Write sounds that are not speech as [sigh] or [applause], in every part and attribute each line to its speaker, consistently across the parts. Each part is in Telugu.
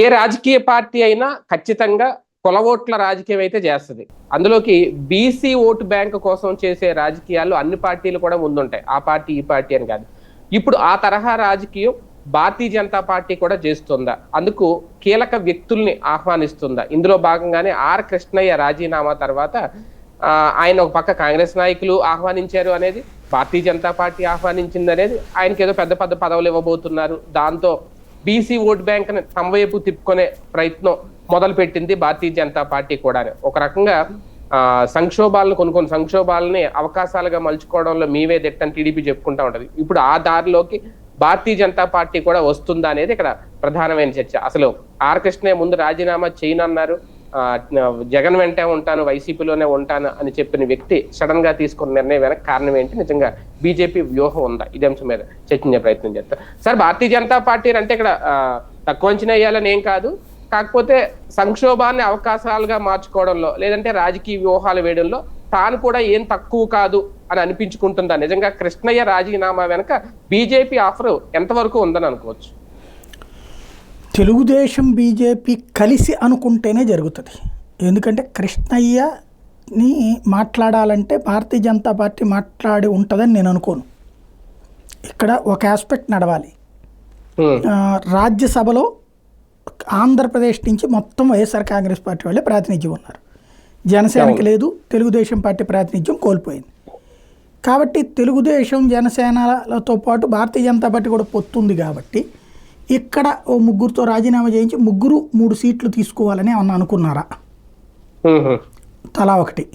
Speaker 1: ఏ రాజకీయ పార్టీ అయినా ఖచ్చితంగా కుల ఓట్ల రాజకీయం అయితే చేస్తుంది. అందులోకి బీసీ ఓటు బ్యాంక్ కోసం చేసే రాజకీయాలు అన్ని పార్టీలు కూడా ముందుంటాయి. ఆ పార్టీ ఈ పార్టీ అని కాదు. ఇప్పుడు ఆ తరహా రాజకీయం భారతీయ జనతా పార్టీ కూడా చేస్తుందా? అందుకు కీలక వ్యక్తుల్ని ఆహ్వానిస్తుందా? ఇందులో భాగంగానే ఆర్ కృష్ణయ్య రాజీనామా తర్వాత ఆయన ఒక పక్క కాంగ్రెస్ నాయకులు ఆహ్వానించారు అనేది భారతీయ జనతా పార్టీ ఆహ్వానించింది అనేది ఆయనకి ఏదో పెద్ద పెద్ద పదవులు ఇవ్వబోతున్నారు. దాంతో బీసీ ఓట్ బ్యాంక్ని తమ వైపు తిప్పుకునే ప్రయత్నం మొదలు పెట్టింది భారతీయ జనతా పార్టీ కూడా ఒక రకంగా ఆ సంక్షోభాలను కొన్ని కొన్ని సంక్షోభాలని అవకాశాలుగా మలుచుకోవడంలో మీవే దిట్టని టీడీపీ చెప్పుకుంటా ఉంటది. ఇప్పుడు ఆ దారిలోకి భారతీయ జనతా పార్టీ కూడా వస్తుందా అనేది ఇక్కడ ప్రధానమైన చర్చ. అసలు ఆర్ కృష్ణే ముందు రాజీనామా చేయనన్నారు. జగన్ వెంటే ఉంటాను వైసీపీలోనే ఉంటాను అని చెప్పిన వ్యక్తి సడన్గా తీసుకున్న నిర్ణయం వెనక కారణం ఏంటి? నిజంగా బీజేపీ వ్యూహం ఉందా? ఇదే అంశం మీద చర్చించే ప్రయత్నం చేస్తారు సార్ భారతీయ జనతా పార్టీ అంటే ఇక్కడ తక్కువ అంచనా వేయాలని ఏం కాదు. కాకపోతే సంక్షోభాన్ని అవకాశాలుగా మార్చుకోవడంలో లేదంటే రాజకీయ వ్యూహాలు వేయడంలో తాను కూడా ఏం తక్కువ కాదు అని అనిపించుకుంటుందా? నిజంగా కృష్ణయ్య రాజీనామా వెనక బీజేపీ ఆఫర్ ఎంతవరకు ఉందని అనుకోవచ్చు?
Speaker 2: తెలుగుదేశం బీజేపీ కలిసి అనుకుంటేనే జరుగుతుంది. ఎందుకంటే కృష్ణయ్యని మాట్లాడాలంటే భారతీయ జనతా పార్టీ మాట్లాడి ఉంటుందని నేను అనుకోను. ఇక్కడ ఒక ఆస్పెక్ట్ నడవాలి. రాజ్యసభలో ఆంధ్రప్రదేశ్ నుంచి మొత్తం వైఎస్ఆర్ కాంగ్రెస్ పార్టీ వాళ్ళే ప్రాతినిధ్యం ఉన్నారు. జనసేనకి లేదు తెలుగుదేశం పార్టీ ప్రాతినిధ్యం కోల్పోయింది. కాబట్టి తెలుగుదేశం జనసేనలతో పాటు భారతీయ జనతా పార్టీ కూడా పొత్తుంది కాబట్టి ఇక్కడ ఓ ముగ్గురుతో రాజీనామా చేయించి ముగ్గురు మూడు సీట్లు తీసుకోవాలని ఏమన్నా అనుకున్నారా. తలా ఒకటి.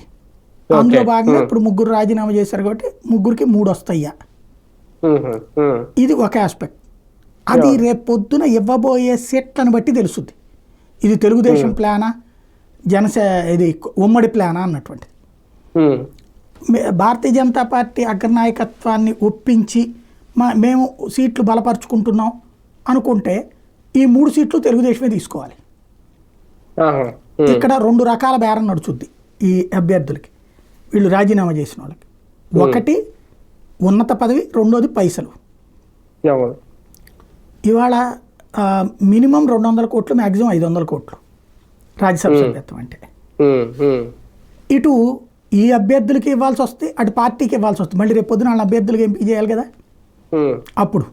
Speaker 2: అందులో భాగంగా ఇప్పుడు ముగ్గురు రాజీనామా చేశారు కాబట్టి ముగ్గురికి మూడు వస్తాయా.
Speaker 1: హ్మ్, హ్మ్, హ్మ్.
Speaker 2: ఇది ఒక ఆస్పెక్ట్ అది రేపు పొద్దున ఇవ్వబోయే సీట్లను బట్టి తెలుస్తుంది. ఇది తెలుగుదేశం ప్లానా? జనసే ఇది ఉమ్మడి ప్లానా అన్నటువంటి.
Speaker 1: హ్మ్.
Speaker 2: మే- భారతీయ జనతా పార్టీ అగ్రనాయకత్వాన్ని ఒప్పించి మా మేము సీట్లు బలపరుచుకుంటున్నాం. అనుకుంటే ఈ మూడు సీట్లు తెలుగుదేశమే తీసుకోవాలి. ఇక్కడ రెండు రకాల బేరం నడుచుద్ది ఈ అభ్యర్థులకి. వీళ్ళు రాజీనామా చేసిన వాళ్ళకి. ఒకటి ఉన్నత పదవి రెండోది పైసలు. ఇవాళ మినిమం రెండు వందల కోట్లు మ్యాక్సిమం ఐదు వందల కోట్లు రాజ్యసభ సభ్యత్వం అంటే. ఇటు ఈ అభ్యర్థులకి ఇవ్వాల్సి వస్తే అటు పార్టీకి ఇవ్వాల్సి వస్తుంది మళ్ళీ రేపు పొద్దున వాళ్ళ అభ్యర్థులకి ఎంపిక చేయాలి కదా? అప్పుడు.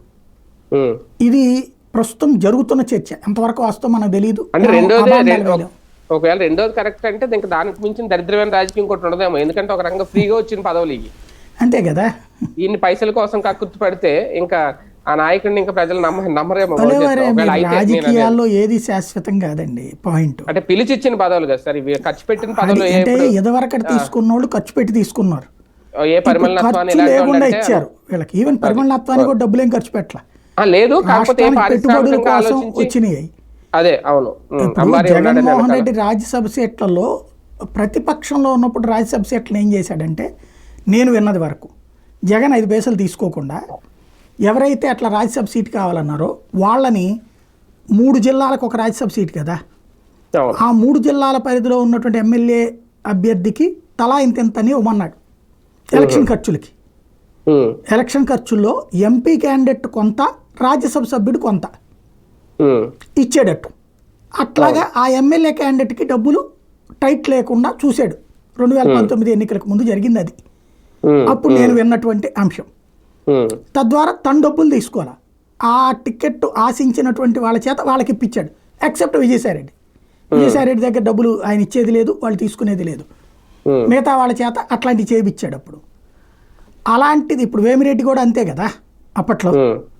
Speaker 2: ఇది ప్రస్తుతం జరుగుతున్న చర్చ. ఎంతవరకు వాస్తవం మనకు తెలియదు
Speaker 1: అంటే రెండోది. ఒకవేళ రెండోది కరెక్ట్ అంటే ఇంకా దానికి మించిన దరిద్రమైన రాజకీయం ఇంకోటి ఉండదేమో. ఎందుకంటే ఒక రకంగా ఫ్రీగా వచ్చిన పదవులు ఇవి
Speaker 2: అంతే కదా.
Speaker 1: ఇన్ని పైసల కోసం కక్కుర్తి పడితే ఇంకా ఆ నాయకుడిని ఇంకా ప్రజలు నమ్మ నమ్మరేమో
Speaker 2: రాజకీయాల్లో ఏది శాశ్వతం కాదండి. పాయింట్.
Speaker 1: అంటే పిలిచి ఇచ్చిన పదవులు కదా సార్. ఇవి ఖర్చు పెట్టిన పదవులు
Speaker 2: అంటే
Speaker 1: ఇప్పుడు
Speaker 2: ఎదవరకటి తీసుకున్న వాళ్ళు ఖర్చు పెట్టి తీసుకున్నారు.
Speaker 1: ఏ అంటే-
Speaker 2: ఇచ్చారు వీళ్ళకి. ఈవెన్ పరిమళత్వానికి కూడా డబ్బులు ఏం ఖర్చు పెట్టాల.
Speaker 1: లేదు కాకపోతే
Speaker 2: పెట్టుబడుల కోసం వచ్చినాయి.
Speaker 1: అదే అవును.
Speaker 2: జగన్మోహన్. రెడ్డి రాజ్యసభ సీట్లలో ప్రతిపక్షంలో ఉన్నప్పుడు రాజ్యసభ సీట్లు ఏం చేశాడంటే నేను విన్నది వరకు జగన్ ఐదు పైసలు తీసుకోకుండా ఎవరైతే అట్లా రాజ్యసభ సీట్ కావాలన్నారో వాళ్ళని మూడు జిల్లాలకు ఒక రాజ్యసభ సీట్ కదా. ఆ మూడు జిల్లాల పరిధిలో ఉన్నటువంటి ఎమ్మెల్యే అభ్యర్థికి తలా ఇంతెంతని ఇవ్వమన్నాడు ఎలక్షన్ ఖర్చులకి. ఎలక్షన్ ఖర్చుల్లో ఎంపీ క్యాండిడేట్ కొంత రాజ్యసభ సభ్యుడు కొంత ఇచ్చేటట్టు. అట్లాగా ఆ ఎమ్మెల్యే క్యాండిడేట్కి డబ్బులు టైట్ లేకుండా చూశాడు. రెండు వేల పంతొమ్మిది ఎన్నికలకు ముందు జరిగింది అది. అప్పుడు నేను విన్నటువంటి అంశం. తద్వారా తన డబ్బులు తీసుకోవాలి? ఆ టికెట్ ఆశించినటువంటి వాళ్ళ చేత వాళ్ళకి ఇప్పించాడు. ఎక్సెప్ట్ విజయసాయిరెడ్డి. విజయసాయిరెడ్డి దగ్గర డబ్బులు ఆయన ఇచ్చేది లేదు వాళ్ళు తీసుకునేది లేదు. మిగతా వాళ్ళ చేత అట్లాంటివి చేయించాడు అప్పుడు. అలాంటిది ఇప్పుడు వేమిరెడ్డి కూడా అంతే కదా అప్పట్లో.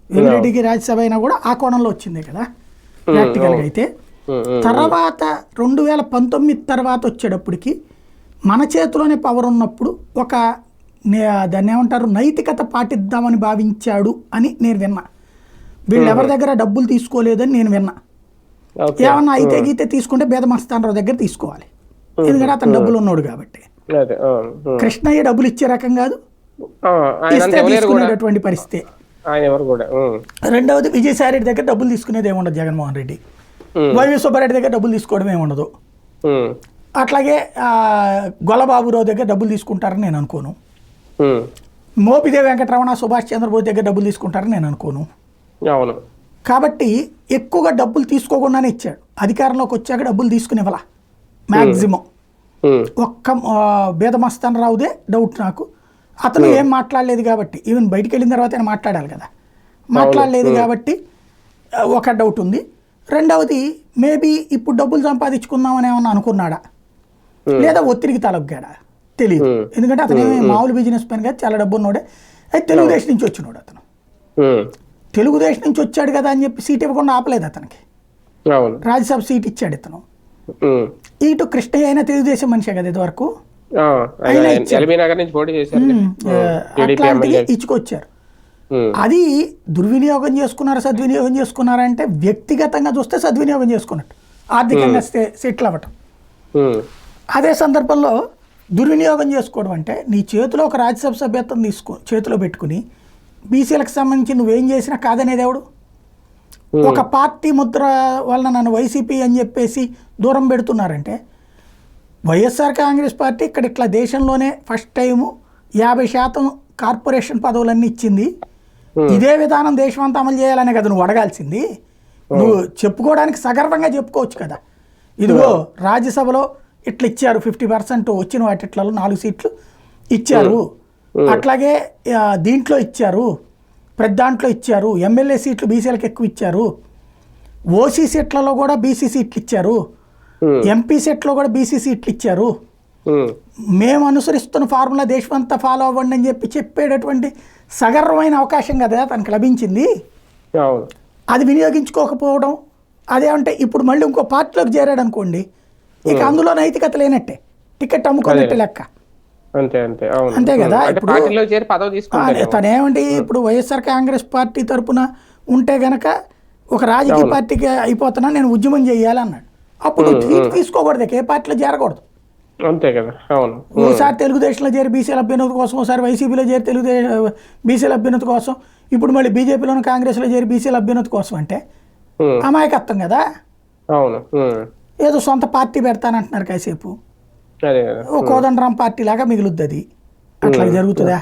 Speaker 1: ఉమ్,
Speaker 2: వేమిరెడ్డికి రాజ్యసభ అయినా కూడా ఆ కోణంలో వచ్చిందే కదా ప్రాక్టికల్గా అయితే.
Speaker 1: ఉమ్, ఉమ్,
Speaker 2: తర్వాత రెండు వేల పంతొమ్మిది తర్వాత వచ్చేటప్పటికి మన చేతిలోనే పవర్ ఉన్నప్పుడు ఒక దాన్ని ఏమంటారు నైతికత పాటిద్దామని భావించాడు అని నేను విన్నా. వీళ్ళు ఎవరి దగ్గర డబ్బులు తీసుకోలేదని నేను విన్నా. ఏమన్నా అయితే గీతే తీసుకుంటే బేదమస్తానరావు దగ్గర తీసుకోవాలి. ఎందుకంటే అతను డబ్బులు ఉన్నాడు కాబట్టి. కృష్ణయ్య డబ్బులు ఇచ్చే రకం కాదు. ఇస్తే తీసుకునేటటువంటి పరిస్థితి.
Speaker 1: ఆయన ఎవరు కూడా
Speaker 2: రెండవది విజయసాయి రెడ్డి దగ్గర డబ్బులు తీసుకునేది ఏముండదు జగన్మోహన్ రెడ్డి. వైవి సుబ్బారెడ్డి దగ్గర డబ్బులు తీసుకోవడం ఏముండదు. అట్లాగే ఆ, గొల్లబాబురావు దగ్గర డబ్బులు తీసుకుంటారని నేను అనుకోను. మోపిదేవి వెంకటరమణ సుభాష్ చంద్రబోస్ దగ్గర డబ్బులు తీసుకుంటారని నేను అనుకోను.
Speaker 1: అవును.
Speaker 2: కాబట్టి ఎక్కువగా డబ్బులు తీసుకోకుండానే ఇచ్చాడు. అధికారంలోకి వచ్చాక డబ్బులు తీసుకుని ఇవ్వాల మ్యాక్సిమం ఒక్క బేదమస్తాన్ రావుదే డౌట్ నాకు. అతను ఏం మాట్లాడలేదు కాబట్టి ఈవెన్ బయటికి వెళ్ళిన తర్వాత ఆయన మాట్లాడాలి కదా. మాట్లాడలేదు కాబట్టి ఒక డౌట్ ఉంది. రెండవది మేబీ ఇప్పుడు డబ్బులు సంపాదించుకుందామని ఏమన్నా అనుకున్నాడా? లేదా ఒత్తిడికి తలొగ్గాడా తెలియదు. ఎందుకంటే అతను మామూలు బిజినెస్ మ్యాన్ కాదు చాలా డబ్బు ఉన్నాడే. అయితే తెలుగుదేశం నుంచి వచ్చినాడు అతను. తెలుగుదేశం నుంచి వచ్చాడు కదా అని చెప్పి సీట్ ఇవ్వకుండా ఆపలేదు అతనికి. రాజ్యసభ సీట్ ఇచ్చాడు ఇతను. ఇటు కృష్ణయ్య అయినా తెలుగుదేశం మనిషే కదా ఇదివరకు.
Speaker 1: నుంచి పోటీ చేశారు
Speaker 2: అట్లాంటివి ఇచ్చుకొచ్చారు. అది దుర్వినియోగం చేసుకున్నారా సద్వినియోగం చేసుకున్నారా అంటే వ్యక్తిగతంగా చూస్తే సద్వినియోగం చేసుకున్నట్టు. ఆర్థికంగా సెటిల్ అవ్వటం. అదే సందర్భంలో దుర్వినియోగం చేసుకోవడం అంటే నీ చేతిలో ఒక రాజ్యసభ సభ్యత్వం తీసుకో చేతిలో పెట్టుకుని బీసీలకు సంబంధించి నువ్వేం చేసినా కాదనేది ఎవడు ఒక పార్టీ ముద్ర వలన నన్ను వైసీపీ అని చెప్పేసి దూరం పెడుతున్నారంటే వైఎస్ఆర్ కాంగ్రెస్ పార్టీ ఇక్కడ ఇట్లా దేశంలోనే ఫస్ట్ టైము యాభై శాతం కార్పొరేషన్ పదవులన్నీ ఇచ్చింది. ఇదే విధానం దేశం అంతా అమలు చేయాలనే కదా నువ్వు అడగాల్సింది. నువ్వు చెప్పుకోవడానికి సగర్వంగా చెప్పుకోవచ్చు కదా. ఇదిగో రాజ్యసభలో ఇట్లా ఇచ్చారు ఫిఫ్టీ పర్సెంట్ వచ్చిన వాటిట్లలో నాలుగు సీట్లు ఇచ్చారు. అట్లాగే దీంట్లో ఇచ్చారు పెద్ద దాంట్లో ఇచ్చారు ఎమ్మెల్యే సీట్లు బీసీలకు ఎక్కువ ఇచ్చారు. ఓసీ సీట్లలో కూడా బీసీ సీట్లు ఇచ్చారు. ఎంపీ సెట్లో కూడా బీసీ సీట్లు ఇచ్చారు.
Speaker 1: ఉమ్,
Speaker 2: మేము అనుసరిస్తున్న ఫార్ములా దేశమంతా ఫాలో అవ్వండి అని చెప్పి చెప్పేటటువంటి సగర్వమైన అవకాశం కదా తనకు లభించింది. అది వినియోగించుకోకపోవడం అదేమంటే ఇప్పుడు మళ్ళీ ఇంకో పార్టీలోకి చేరాడు అనుకోండి ఇక అందులో నైతికత లేనట్టే. టికెట్ అమ్ముకున్నట్టే లెక్క.
Speaker 1: అంతే అంతే. అవును.
Speaker 2: అంతే కదా, ఇప్పుడు- తనేమంటే ఇప్పుడు వైఎస్ఆర్ కాంగ్రెస్ పార్టీ తరపున ఉంటే గనక ఒక రాజకీయ పార్టీకి అయిపోతున్నా నేను ఉద్యమం చేయాలి అన్నాడు. అప్పుడు సీట్ తీసుకోకూడదు ఏ పార్టీలో చేరకూడదు
Speaker 1: అంతే కదా అవును.
Speaker 2: ఓసారి తెలుగుదేశంలో చేరి బీసీల అభ్యున్నతి కోసం ఒకసారి వైసీపీలో చేరి తెలుగుదే బీసీల అభ్యున్నతి కోసం ఇప్పుడు మళ్ళీ బీజేపీలోని కాంగ్రెస్లో చేరి బీసీల అభ్యున్నతి కోసం అంటే అమాయకత్వం కదా?
Speaker 1: అవును
Speaker 2: ఏదో సొంత పార్టీ పెడతానంటున్నారు కాసేపు. కోదండరాం పార్టీ లాగా మిగులుద్ది అది అట్లా జరుగుతుందా?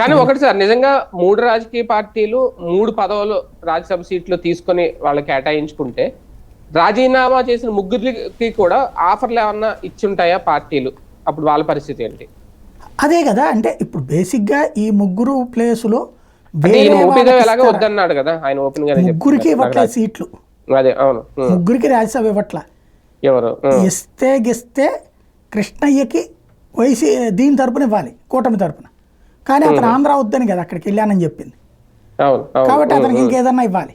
Speaker 1: కానీ ఒకటి సార్ నిజంగా మూడు రాజకీయ పార్టీలు మూడు పదవులు రాజ్యసభ సీట్లు తీసుకొని వాళ్ళు కేటాయించుకుంటే రాజీనామా చేసిన ముగ్గురికి కూడా ఆఫర్లు ఏమన్నా ఇచ్చుంటాయా పార్టీలు? అప్పుడు వాళ్ళ పరిస్థితి ఏంటి?
Speaker 2: అదే కదా అంటే ఇప్పుడు బేసిక్గా ఈ ముగ్గురు ప్లేసులో
Speaker 1: ఎలాగో? వద్దన్నాడు కదా ఆయన ఓపెన్ గానే
Speaker 2: ముగ్గురికి. ఇవ్వట్లేదు సీట్లు.
Speaker 1: అదే అవును.
Speaker 2: ముగ్గురికి రాజ్యసభ ఇవ్వట్లా.
Speaker 1: ఎవరు?
Speaker 2: ఇస్తే గిస్తే కృష్ణయ్యకి వైసీ దీని తరపున ఇవ్వాలి కూటమి తరపున. కానీ అతను ఆంధ్ర వద్దని కదా అక్కడికి వెళ్ళానని చెప్పింది.
Speaker 1: అవును
Speaker 2: కాబట్టి అతనికి ఇంకేదన్నా ఇవ్వాలి.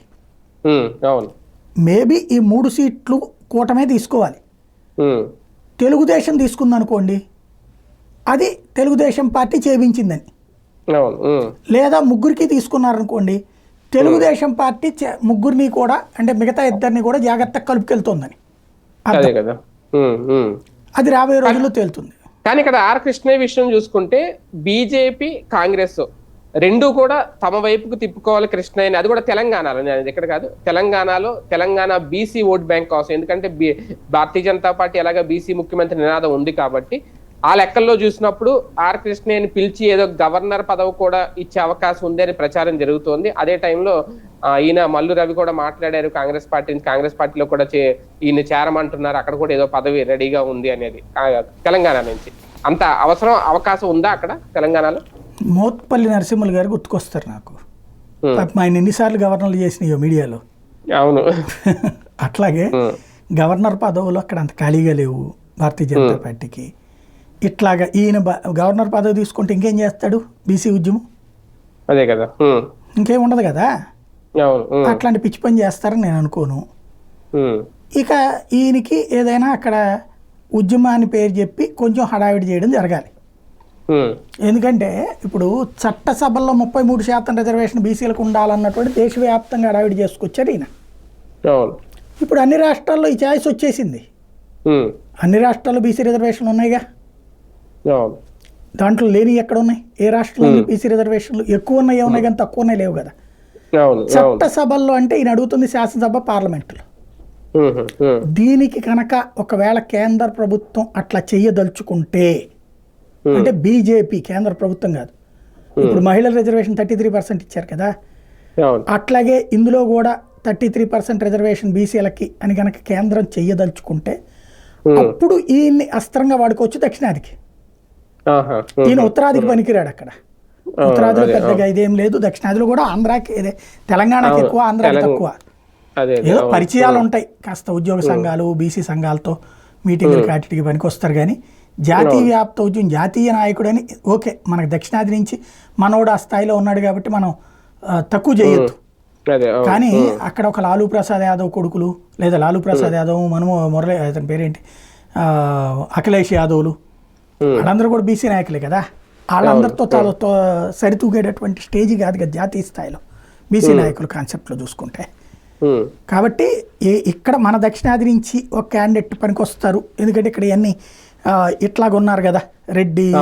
Speaker 1: అవును.
Speaker 2: మేబీ ఈ మూడు సీట్లు కూటమే తీసుకోవాలి. తెలుగుదేశం తీసుకుందనుకోండి అది తెలుగుదేశం పార్టీ చేపించిందని లేదా ముగ్గురికి తీసుకున్నారనుకోండి తెలుగుదేశం పార్టీ ముగ్గురిని కూడా అంటే మిగతా ఇద్దరిని కూడా జాగ్రత్తగా కలుపుకెళ్తోందని.
Speaker 1: అదే కదా.
Speaker 2: అది రాబోయే రోజుల్లో తేలుతుంది.
Speaker 1: కానీ ఇక్కడ ఆర్ కృష్ణయ్య విషయం చూసుకుంటే బీజేపీ కాంగ్రెస్ రెండు కూడా తమ వైపుకు తిప్పుకోవాలి కృష్ణయ్యని. అది కూడా తెలంగాణలో. నేను అది ఇక్కడ కాదు తెలంగాణలో తెలంగాణ బీసీ ఓట్ బ్యాంక్ కోసం. ఎందుకంటే బి- భారతీయ జనతా పార్టీ ఎలాగ బీసీ ముఖ్యమంత్రి నినాదం ఉంది కాబట్టి ఆ లెక్కల్లో చూసినప్పుడు ఆర్ కృష్ణయ్యని పిలిచి ఏదో గవర్నర్ పదవి కూడా ఇచ్చే అవకాశం ఉంది అని ప్రచారం జరుగుతోంది. అదే టైంలో ఈయన మల్లు రవి కూడా మాట్లాడారు కాంగ్రెస్ పార్టీ నుంచి కాంగ్రెస్ పార్టీలో కూడా చే- ఈయన చేరమంటున్నారు. అక్కడ కూడా ఏదో పదవి రెడీగా ఉంది అనేది తెలంగాణ నుంచి. అంత అవసరం అవకాశం ఉందా అక్కడ తెలంగాణలో?
Speaker 2: మోత్పల్లి నరసింహులు గారు గుర్తుకొస్తారు నాకు. పాపం ఆయన ఎన్నిసార్లు గవర్నర్లు చేసినాయో మీడియాలో.
Speaker 1: అవును. [laughs]
Speaker 2: అట్లాగే గవర్నర్ పదవులు అక్కడ అంత ఖాళీగా లేవు భారతీయ జనతా పార్టీకి. ఇట్లాగా ఈయన గవర్నర్ పదవి తీసుకుంటే ఇంకేం చేస్తాడు బీసీ ఉద్యమం?
Speaker 1: అదే కదా.
Speaker 2: ఇంకేం ఉండదు కదా? అట్లాంటి పిచ్చి పని చేస్తారని నేను అనుకోను. ఇక ఈయనకి ఏదైనా అక్కడ ఉద్యమాన్ని పేరు చెప్పి కొంచెం హడావిడి చేయడం జరగాలి. ఎందుకంటే ఇప్పుడు చట్టసభల్లో ముప్పై మూడు శాతం రిజర్వేషన్ బీసీలకు ఉండాలన్నటువంటి దేశవ్యాప్తంగా హడావిడి చేసుకొచ్చారు ఈయన. ఇప్పుడు అన్ని రాష్ట్రాల్లో ఈ ఛాయిస్ వచ్చేసింది. అన్ని రాష్ట్రాల్లో బీసీ రిజర్వేషన్లు ఉన్నాయిగా? దాంట్లో లేని ఎక్కడ ఉన్నాయి? ఏ రాష్ట్రంలో బీసీ రిజర్వేషన్లు ఎక్కువ ఉన్నాయి ఉన్నాయి కానీ తక్కువ ఉన్నాయి లేవు కదా? చట్టసభల్లో అంటే ఈయన అడుగుతుంది శాసనసభ పార్లమెంటులో. దీనికి కనుక ఒకవేళ కేంద్ర ప్రభుత్వం అట్లా చెయ్యదలుచుకుంటే. అంటే బీజేపీ కేంద్ర ప్రభుత్వం కాదు. ఇప్పుడు మహిళల రిజర్వేషన్ థర్టీ త్రీ పర్సెంట్ ఇచ్చారు కదా. అట్లాగే ఇందులో కూడా థర్టీ త్రీ పర్సెంట్ రిజర్వేషన్ బీసీలకి అని కనుక కేంద్రం చెయ్యదలుచుకుంటే
Speaker 1: ఉమ్,
Speaker 2: అప్పుడు ఈయన్ని అస్త్రంగా వాడుకోవచ్చు దక్షిణాదికి. ఈయన ఉత్తరాదికి పనికిరాడు అక్కడ. ఉత్తరాదిలో పెద్దగా ఇదేం లేదు. దక్షిణాదిలో కూడా ఆంధ్రాకి ఇదే తెలంగాణకి ఎక్కువ ఆంధ్రాకి తక్కువ. ఏదో. పరిచయాలు ఉంటాయి. కాస్త ఉద్యోగ సంఘాలు బీసీ సంఘాలతో మీటింగులు కాటికి పనికి వస్తారు కానీ జాతీయ వ్యాప్త ఉద్యమం జాతీయ నాయకుడు అని ఓకే మనకు దక్షిణాది నుంచి మనోడు ఆ స్థాయిలో ఉన్నాడు కాబట్టి మనం తక్కువ చేయొద్దు. కానీ అక్కడ ఒక లాలూ ప్రసాద్ యాదవ్ కొడుకులు లేదా లాలూ ప్రసాద్ యాదవ్ మను మురళి అతని పేరేంటి అఖిలేష్ యాదవ్లు వాళ్ళందరూ కూడా బీసీ నాయకులే కదా? వాళ్ళందరితో తాను తో- సరితూగేటటువంటి స్టేజ్ కాదు కదా జాతీయ స్థాయిలో బీసీ నాయకుల కాన్సెప్ట్లో చూసుకుంటే. కాబట్టి ఇక్కడ మన దక్షిణాది నుంచి ఒక క్యాండిడేట్ పనికొస్తారు ఎందుకంటే ఇక్కడ ఇవన్నీ ఆ, ఇట్లాగ ఉన్నారు కదా రెడ్డి.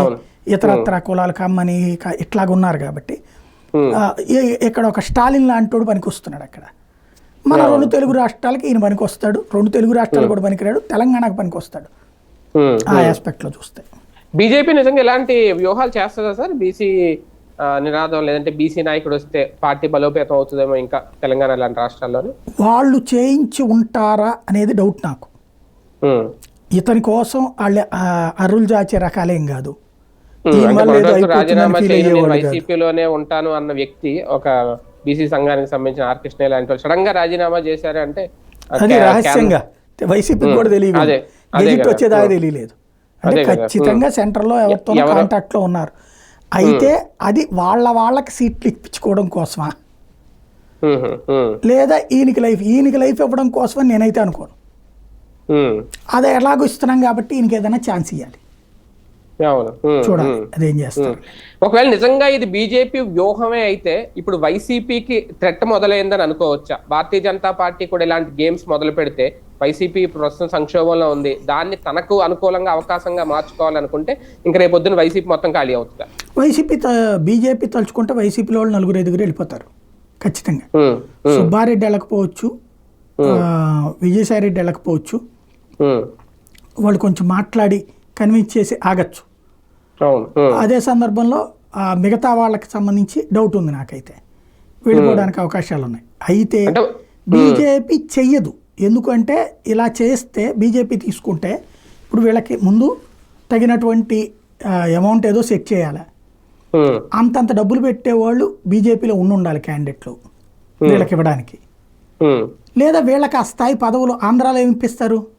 Speaker 2: ఇతరత్ర కులాలు కమ్మని క- ఇట్లాగ ఉన్నారు కాబట్టి. ఇక్కడ ఒక స్టాలిన్ లాంటోడు పనికొస్తున్నాడు అక్కడ. మన రెండు తెలుగు రాష్ట్రాలకి ఈయన పనికొస్తాడు రెండు తెలుగు రాష్ట్రాలు కూడా పనికిరాడు తెలంగాణకు పనికొస్తాడు.
Speaker 1: ఉమ్.
Speaker 2: ఆ ఆస్పెక్ట్లో చూస్తే.
Speaker 1: బీజేపీ నిజంగా ఎలాంటి వ్యూహాలు చేస్తుందా సార్? బీసీ నినాదం లేదంటే బీసీ నాయకుడు వస్తే పార్టీ బలోపేతం అవుతుందేమో ఇంకా తెలంగాణ లాంటి రాష్ట్రాల్లోని?
Speaker 2: వాళ్ళు చేయించి ఉంటారా అనేది డౌట్ నాకు. ఇతని కోసం వాళ్ళ ఆ, అర్రులు చాచే రకాలేం కాదు.
Speaker 1: రాజీనామా చేయను. వైసీపీలోనే ఉంటాను అన్న వ్యక్తి ఒక బీసీ సంఘానికి సంబంధించిన ఆర్ కృష్ణ లాంటి వాళ్ళు సడన్గా రాజీనామా చేశారు అంటే
Speaker 2: అది రహస్యంగా. వైసీపీకి కూడా తెలియదు. గెజిట్. వచ్చేదాకా తెలియలేదు. అంటే. ఖచ్చితంగా సెంటర్లో ఎవరితో
Speaker 1: ఎవరో-
Speaker 2: కాంటాక్ట్లో ఉన్నారు. అయితే అది వాళ్ళ వాళ్ళకి సీట్లు ఇప్పించుకోవడం కోసమా? లేదా ఈయనకి లైఫ్ ఈయనకి లైఫ్ ఇవ్వడం కోసమని నేనైతే అనుకోను. అదే ఎలాగో ఇస్తున్నాం కాబట్టి ఈయనకి ఏదైనా ఛాన్స్ ఇవ్వాలి
Speaker 1: ఉమ్,
Speaker 2: చూడాలి
Speaker 1: ఉమ్.
Speaker 2: అదేం చేస్తారు
Speaker 1: ఒకవేళ నిజంగా ఇది బీజేపీ వ్యూహమే అయితే ఇప్పుడు వైసీపీకి థ్రెట్ మొదలైందని అనుకోవచ్చా? భారతీయ జనతా పార్టీ కూడా ఇలాంటి గేమ్స్ మొదలు పెడితే వైసీపీ ప్రస్తుతం సంక్షోభంలో ఉంది. దాన్ని తనకు అనుకూలంగా అవకాశంగా మార్చుకోవాలనుకుంటే ఇంక రేపొద్దున వైసీపీ మొత్తం ఖాళీ అవుతుందా?
Speaker 2: వైసీపీ బీజేపీ తలుచుకుంటే వైసీపీలో వాళ్ళు నలుగురు ఐదుగురు వెళ్ళిపోతారు ఖచ్చితంగా. సుబ్బారెడ్డి వెళ్ళకపోవచ్చు ఆ, విజయసాయిరెడ్డి వెళ్ళకపోవచ్చు. వాళ్ళు కొంచెం మాట్లాడి కన్విన్స్ చేసి ఆగచ్చు. అదే సందర్భంలో ఆ, మిగతా వాళ్ళకి సంబంధించి డౌట్ ఉంది నాకైతే. వెళ్ళిపోవడానికి అవకాశాలు ఉన్నాయి అయితే బీజేపీ చెయ్యదు. ఎందుకంటే ఇలా చేస్తే బీజేపీ తీసుకుంటే ఇప్పుడు వీళ్ళకి ముందు తగినటువంటి అమౌంట్ ఏదో సెట్ చేయాలి. అంతంత డబ్బులు పెట్టేవాళ్ళు బీజేపీలో ఉండి ఉండాలి క్యాండిడేట్లు వీళ్ళకి ఇవ్వడానికి. లేదా వీళ్ళకి ఆ స్థాయి పదవులు ఆంధ్రాలో ఏమి ఇప్పిస్తారు?
Speaker 1: అదే, అవును.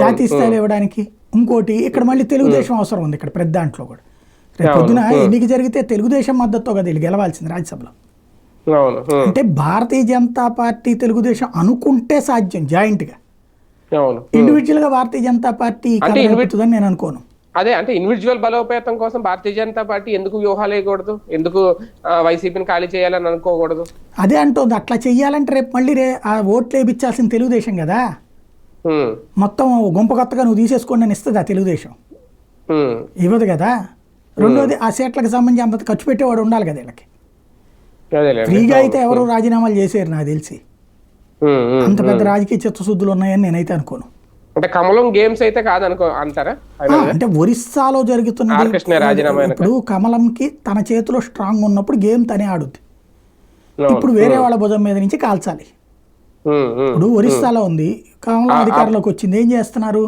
Speaker 2: జాతీయ స్థాయిలో ఇవ్వడానికి ఇంకోటి ఇక్కడ మళ్ళీ తెలుగుదేశం అవసరం ఉంది ఇక్కడ ప్రతి దాంట్లో కూడా. రేపు పొద్దున ఎన్నిక జరిగితే తెలుగుదేశం మద్దతుతో కదా వీళ్ళు గెలవాల్సింది రాజ్యసభలో. అంటే భారతీయ జనతా పార్టీ తెలుగుదేశం అనుకుంటే సాధ్యం జాయింట్గా.
Speaker 1: అవును.
Speaker 2: ఇండివిజువల్గా భారతీయ జనతా పార్టీ కలుగుతుందని నేను అనుకోను.
Speaker 1: అదే అంటే ఇండివిజువల్ బలోపేతం కోసం భారతీయ జనతా పార్టీ ఎందుకు వ్యూహాలు వేయకూడదు? ఎందుకు వైసీపీని ఖాళీ చేయాలని అనుకోకూడదు?
Speaker 2: అదే అంటోంది. అట్లా చెయ్యాలంటే రేపు మళ్ళీ రే ఆ ఓట్లు వేయించాల్సిన తెలుగుదేశం కదా. మొత్తం గుంప కొత్తగా నువ్వు తీసేసుకోండి అని ఇస్తుంది ఆ తెలుగుదేశం. ఇవ్వదు కదా? రెండోది ఆ సీట్లకు సంబంధించి అంత ఖర్చు పెట్టేవాడు ఉండాలి కదా వీళ్ళకి. ఫ్రీగా అయితే ఎవరు రాజీనామాలు చేసేరు నాకు తెలిసి. అంత పెద్ద రాజకీయ చిత్తశుద్ధులు ఉన్నాయని నేనైతే అనుకోను.
Speaker 1: అంటే కమలం గేమ్స్ అయితే కాదనుకో అంటారా?
Speaker 2: అంటే ఒరిస్సాలో
Speaker 1: వెనక.
Speaker 2: ఇప్పుడు కమలంకి తన చేతిలో స్ట్రాంగ్ ఉన్నప్పుడు గేమ్ తనే ఆడుద్ది. ఇప్పుడు వేరే వాళ్ళ భుజం మీద నుంచి కాల్చాలి. ఇప్పుడు ఒరిస్సాలో ఉంది. కమలం అధికారంలోకి వచ్చింది. ఏం చేస్తున్నారు?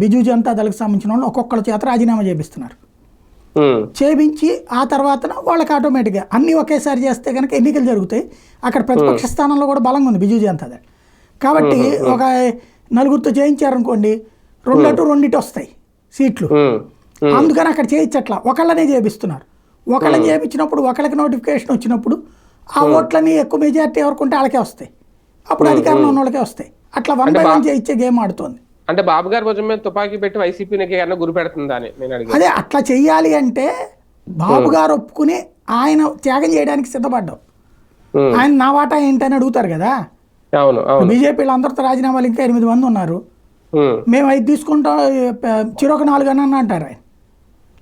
Speaker 2: బిజు జనతా దళకు సంబంధించిన వాళ్ళు ఒక్కొక్కళ్ళ చేత రాజీనామా చేపిస్తున్నారు. చేపించి ఆ తర్వాత వాళ్ళకి ఆటోమేటిక్గా అన్నీ ఒకేసారి చేస్తే కనుక ఎన్నికలు జరుగుతాయి. అక్కడ ప్రతిపక్ష స్థానంలో కూడా బలంగా ఉంది బిజు జనతా దళ్. కాబట్టి ఒక నలుగురితో చేయించారనుకోండి రెండు అటు రెండిటి వస్తాయి సీట్లు. అందుకని అక్కడ చేయించట్లా. ఒకళ్ళనే చేపిస్తున్నారు. ఒకళ్ళని చేయించినప్పుడు ఒకళ్ళకి నోటిఫికేషన్ వచ్చినప్పుడు ఆ ఓట్లని ఎక్కువ మెజారిటీ ఎవరికి వాళ్ళకే వస్తాయి. అప్పుడు అధికారంలో ఉన్న వాళ్ళకే వస్తాయి. అట్లా వన్ బై వన్ చేయించే గేమ్ ఆడుతోంది.
Speaker 1: అంటే బాబు గారి భుజం మీద తుపాకీ పెట్టి ఏమన్నా గురి పెడుతుందా అని నేను అడిగాను.
Speaker 2: అదే అట్లా చెయ్యాలి అంటే బాబు గారు ఒప్పుకుని ఆయన త్యాగం చేయడానికి సిద్ధపడ్డాం. ఆయన నా వాటా ఏంటని అడుగుతారు కదా?
Speaker 1: అవును
Speaker 2: బీజేపీలో అందరితో రాజీనామాలు ఇంకా ఎనిమిది మంది ఉన్నారు. మేము ఐదు తీసుకుంటాం చిరొక నాలుగు అని అంటారు ఆయన.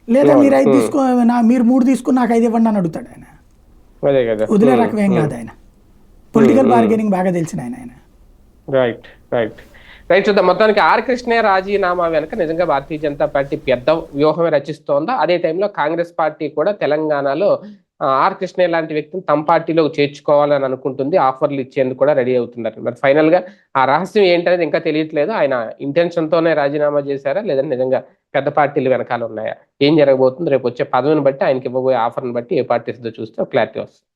Speaker 2: లేదా మీరు ఐదు తీసుకో నా మీరు మూడు తీసుకుని నాకు ఐదు ఇవ్వండి అని అడుగుతాడు ఆయన. వదిలే రకం ఏం కాదు ఆయన. పొలిటికల్ బార్గెనింగ్ బాగా తెలిసిన ఆయన ఆయన.
Speaker 1: రైట్ రైట్ రైట్ చూద్దాం. మొత్తానికి ఆర్ కృష్ణయ్య రాజీనామా వెనక నిజంగా భారతీయ జనతా పార్టీ పెద్ద వ్యూహమే రచిస్తోందో? అదే టైంలో కాంగ్రెస్ పార్టీ కూడా తెలంగాణలో ఆర్ కృష్ణ లాంటి వ్యక్తిని తమ పార్టీలో చేర్చుకోవాలని అనుకుంటుంది. ఆఫర్లు ఇచ్చేందుకు కూడా రెడీ అవుతున్నారు. మరి ఫైనల్గా ఆ రహస్యం ఏంటనేది ఇంకా తెలియట్లేదు. ఆయన ఇంటెన్షన్ తోనే రాజీనామా చేశారా? లేదంటే నిజంగా పెద్ద పార్టీలు వెనకాల ఉన్నాయా? ఏం జరగబోతుంది? రేపు వచ్చే పదవిని బట్టి ఆయనకి ఇవ్వబోయే ఆఫర్ని బట్టి ఏ పార్టీ ఇస్తుందో చూస్తే క్లారిటీ వస్తుంది.